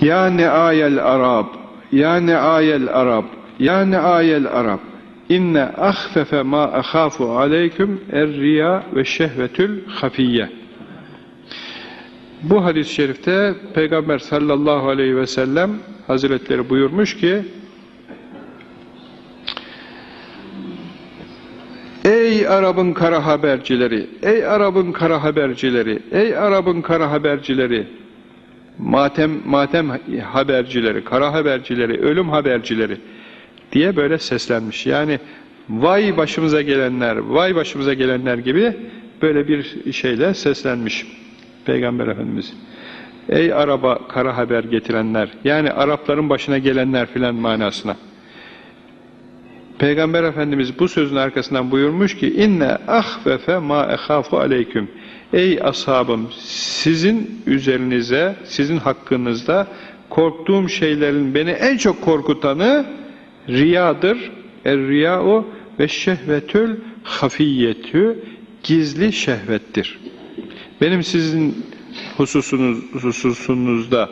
Ya ne'ayel Arab, ya ne'ayel Arab, ya ne'ayel Arab. İnne ahfefe ma ahafu aleyküm er-riya ve şehvetül hafiyye. Bu hadis-i şerifte Peygamber sallallahu aleyhi ve sellem Hazretleri buyurmuş ki Ey Arap'ın kara habercileri, ey Arap'ın kara habercileri, ey Arap'ın kara habercileri, matem, matem habercileri, kara habercileri, ölüm habercileri diye böyle seslenmiş. Yani vay başımıza gelenler, vay başımıza gelenler gibi böyle bir şeyle seslenmiş Peygamber Efendimiz. Ey Arap'a kara haber getirenler, yani Arapların başına gelenler filan manasına. Peygamber Efendimiz bu sözün arkasından buyurmuş ki inne ahvefe ma ehafu aleyküm ey ashabım sizin üzerinize sizin hakkınızda korktuğum şeylerin beni en çok korkutanı riyadır er riya'u ve şehvetül hafiyyetü gizli şehvettir benim sizin hususunuz, hususunuzda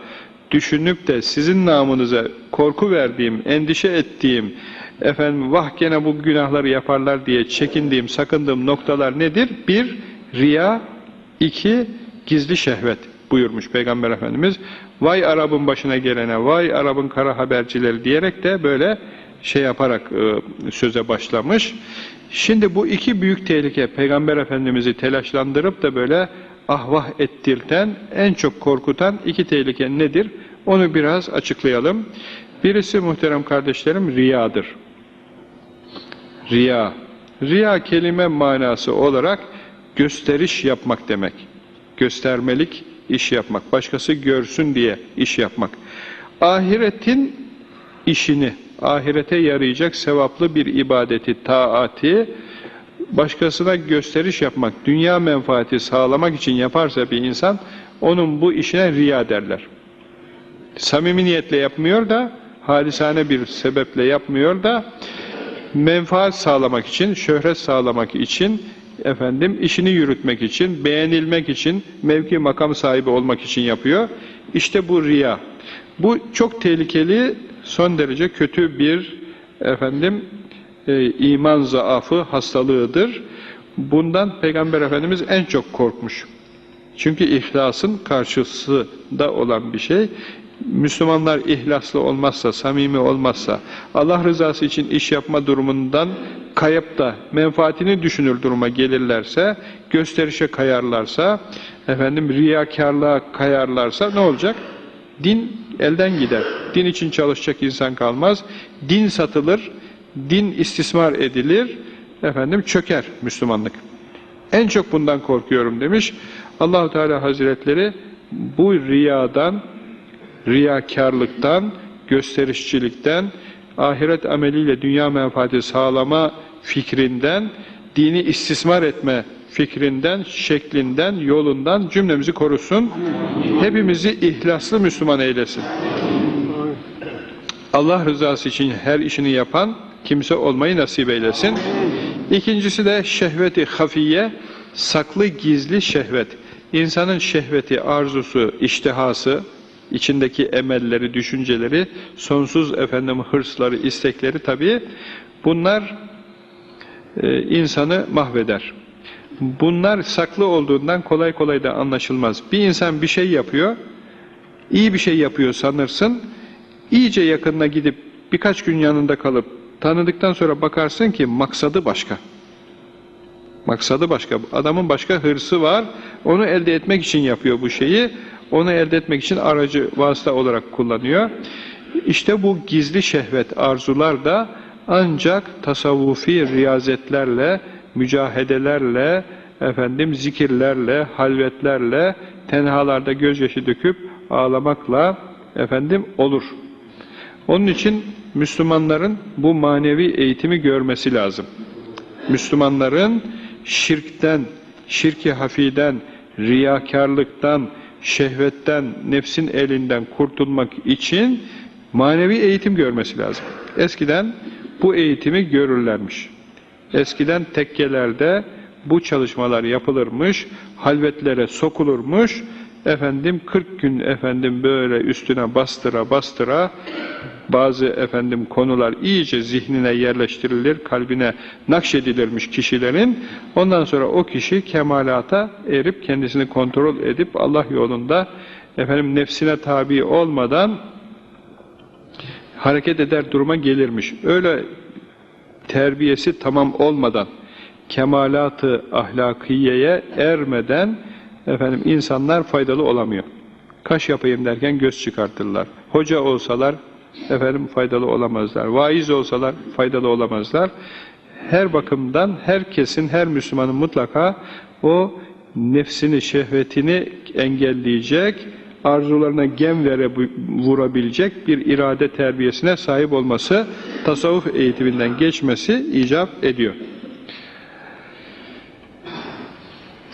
düşünüp de sizin namınıza korku verdiğim, endişe ettiğim, efendim vah gene bu günahları yaparlar diye çekindiğim, sakındığım noktalar nedir? Bir, riya, iki, gizli şehvet buyurmuş Peygamber Efendimiz. Vay Arap'ın başına gelene, vay Arap'ın kara habercileri diyerek de böyle şey yaparak e, söze başlamış. Şimdi bu iki büyük tehlike Peygamber Efendimiz'i telaşlandırıp da böyle ahvah ettirten, en çok korkutan iki tehlike nedir? Onu biraz açıklayalım. Birisi muhterem kardeşlerim riyadır. Riya. Riya kelime manası olarak gösteriş yapmak demek. Göstermelik iş yapmak. Başkası görsün diye iş yapmak. Ahiretin işini, ahirete yarayacak sevaplı bir ibadeti, taati, başkasına gösteriş yapmak, dünya menfaati sağlamak için yaparsa bir insan, onun bu işine riya derler. Samimi niyetle yapmıyor da, halisane bir sebeple yapmıyor da, menfaat sağlamak için, şöhret sağlamak için, efendim işini yürütmek için, beğenilmek için, mevki makam sahibi olmak için yapıyor. İşte bu riya. Bu çok tehlikeli, son derece kötü bir efendim e, iman zaafı hastalığıdır. Bundan Peygamber Efendimiz en çok korkmuş. Çünkü ihlasın karşısı da olan bir şey. Müslümanlar ihlaslı olmazsa, samimi olmazsa, Allah rızası için iş yapma durumundan kayıp da menfaatini düşünür duruma gelirlerse, gösterişe kayarlarsa, efendim riyakarlığa kayarlarsa ne olacak? Din elden gider. Din için çalışacak insan kalmaz. Din satılır, din istismar edilir, efendim çöker Müslümanlık. En çok bundan korkuyorum demiş. Allahu Teala Hazretleri bu riyadan, riyakarlıktan, gösterişçilikten, ahiret ameliyle dünya menfaati sağlama fikrinden, dini istismar etme fikrinden, şeklinden, yolundan cümlemizi korusun. Hepimizi ihlaslı Müslüman eylesin. Allah rızası için her işini yapan kimse olmayı nasip eylesin. İkincisi de şehveti hafiye, saklı gizli şehvet. İnsanın şehveti, arzusu, iştihası, içindeki emelleri, düşünceleri, sonsuz efendim hırsları, istekleri tabii bunlar e, insanı mahveder. Bunlar saklı olduğundan kolay kolay da anlaşılmaz. Bir insan bir şey yapıyor, iyi bir şey yapıyor sanırsın, iyice yakınına gidip birkaç gün yanında kalıp tanıdıktan sonra bakarsın ki maksadı başka. Maksadı başka. Adamın başka hırsı var. Onu elde etmek için yapıyor bu şeyi. Onu elde etmek için aracı vasıta olarak kullanıyor. İşte bu gizli şehvet, arzular da ancak tasavvufi riyazetlerle, mücahedelerle, efendim zikirlerle, halvetlerle, tenhalarda gözyaşı döküp ağlamakla efendim olur. Onun için Müslümanların bu manevi eğitimi görmesi lazım. Müslümanların şirkten, şirki hafiden, riyakarlıktan, şehvetten, nefsin elinden kurtulmak için manevi eğitim görmesi lazım. Eskiden bu eğitimi görürlermiş. Eskiden tekkelerde bu çalışmalar yapılırmış, halvetlere sokulurmuş, efendim 40 gün efendim böyle üstüne bastıra bastıra bazı efendim konular iyice zihnine yerleştirilir, kalbine nakşedilirmiş kişilerin. Ondan sonra o kişi kemalata erip kendisini kontrol edip Allah yolunda efendim nefsine tabi olmadan hareket eder duruma gelirmiş. Öyle terbiyesi tamam olmadan, kemalatı ahlakiyeye ermeden efendim insanlar faydalı olamıyor. Kaş yapayım derken göz çıkartırlar. Hoca olsalar efendim faydalı olamazlar. Vaiz olsalar faydalı olamazlar. Her bakımdan herkesin, her Müslümanın mutlaka o nefsini, şehvetini engelleyecek, arzularına gem vere vurabilecek bir irade terbiyesine sahip olması, tasavvuf eğitiminden geçmesi icap ediyor.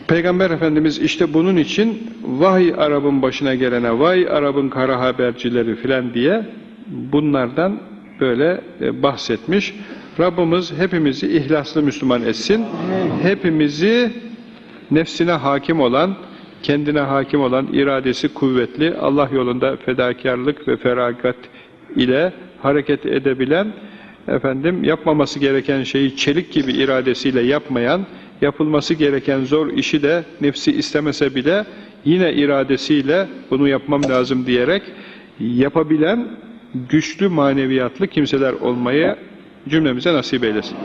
Peygamber Efendimiz işte bunun için vay Arap'ın başına gelene, vay Arap'ın kara habercileri filan diye bunlardan böyle e, bahsetmiş. Rabbimiz hepimizi ihlaslı Müslüman etsin. Hepimizi nefsine hakim olan, kendine hakim olan, iradesi kuvvetli, Allah yolunda fedakarlık ve feragat ile hareket edebilen, efendim yapmaması gereken şeyi çelik gibi iradesiyle yapmayan, yapılması gereken zor işi de nefsi istemese bile yine iradesiyle bunu yapmam lazım diyerek yapabilen güçlü maneviyatlı kimseler olmayı cümlemize nasip eylesin.